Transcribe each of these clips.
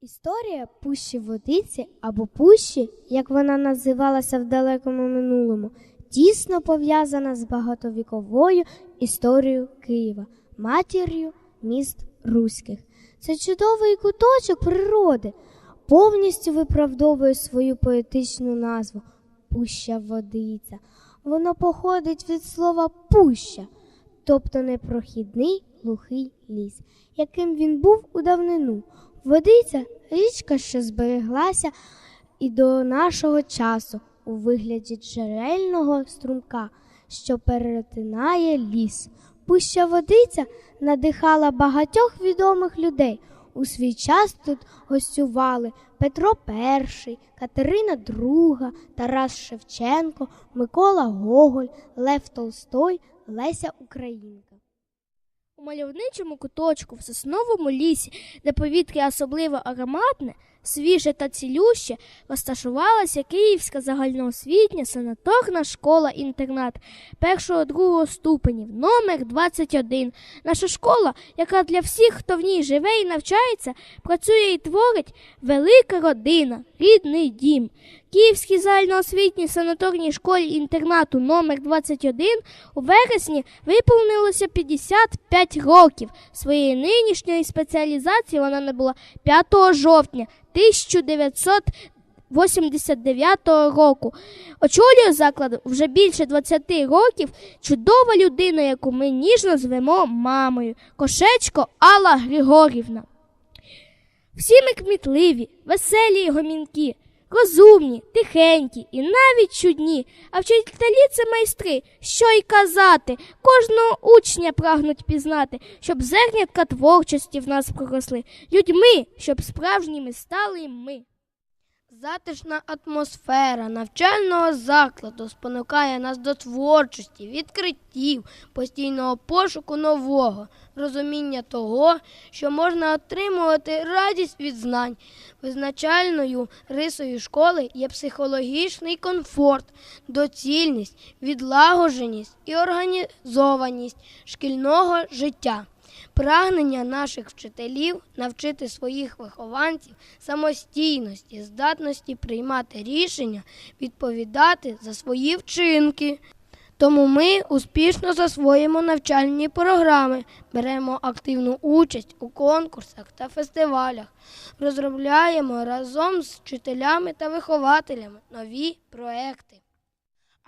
Історія пущі водиці або пущі, як вона називалася в далекому минулому, тісно пов'язана з багатовіковою історією Києва, матір'ю міст руських. Це чудовий куточок природи, повністю виправдовує свою поетичну назву Пуща водиця. Воно походить від слова пуща, тобто непрохідний глухий ліс, яким він був у давнину. Водиця річка, що збереглася і до нашого часу у вигляді джерельного струмка, що перетинає ліс. Пуща водиця надихала багатьох відомих людей. У свій час тут гостювали Петро І, Катерина II, Тарас Шевченко, Микола Гоголь, Лев Толстой, Леся Українка. У мальовничому куточку в сосновому лісі, де повітря особливо ароматне, свіже та цілюще, розташувалася Київська загальноосвітня санаторна школа-інтернат першого-другого ступенів, номер 21. Наша школа, яка для всіх, хто в ній живе і навчається, працює і творить велика родина, рідний дім. Київській загальноосвітній санаторній школі інтернату номер 21 у вересні виповнилося 55 років. Своєї нинішньої спеціалізації вона набула 5 жовтня 1989 року. Очолює заклад вже більше 20 років чудова людина, яку ми ніжно звемо мамою Кошечко Алла Григорівна. Всі ми кмітливі, веселі й гомінкі, розумні, тихенькі і навіть чудні, а вчителі це майстри, що й казати, кожного учня прагнуть пізнати, щоб зернятка творчості в нас проросли, людьми, щоб справжніми стали ми. Затишна атмосфера навчального закладу спонукає нас до творчості, відкриттів, постійного пошуку нового, розуміння того, що можна отримувати радість від знань. Визначальною рисою школи є психологічний комфорт, доцільність, відлагодженість і організованість шкільного життя. Прагнення наших вчителів навчити своїх вихованців самостійності, здатності приймати рішення, відповідати за свої вчинки. Тому ми успішно засвоїмо навчальні програми, беремо активну участь у конкурсах та фестивалях, розробляємо разом з вчителями та вихователями нові проекти.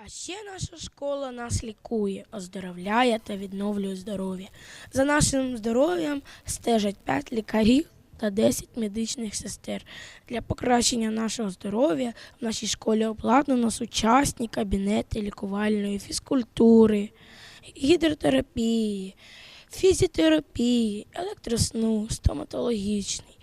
А ще наша школа нас лікує, оздоровляє та відновлює здоров'я. За нашим здоров'ям стежать 5 лікарів та 10 медичних сестер. Для покращення нашого здоров'я в нашій школі обладнано сучасні кабінети лікувальної фізкультури, гідротерапії, фізіотерапії, електросну, стоматологічний.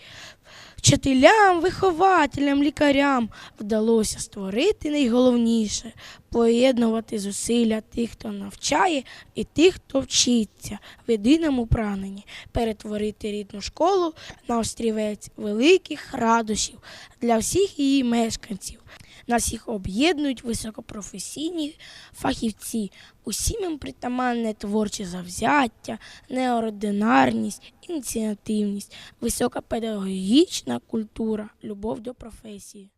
Вчителям, вихователям, лікарям вдалося створити найголовніше поєднувати зусилля тих, хто навчає, і тих, хто вчиться в єдиному прагненні перетворити рідну школу на острівець великих радощів для всіх її мешканців. Нас їх об'єднують високопрофесійні фахівці. Усім їм притаманне творче завзяття, неординарність, ініціативність, висока педагогічна культура, любов до професії.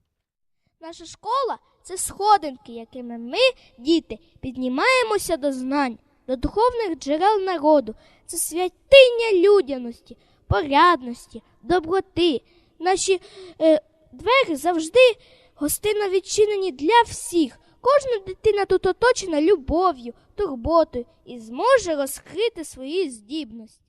Наша школа це сходинки, якими ми, діти, піднімаємося до знань, до духовних джерел народу. Це святиня людяності, порядності, доброти. Наші е, двері завжди гостинно відчинені для всіх. Кожна дитина тут оточена любов'ю, турботою і зможе розкрити свої здібності.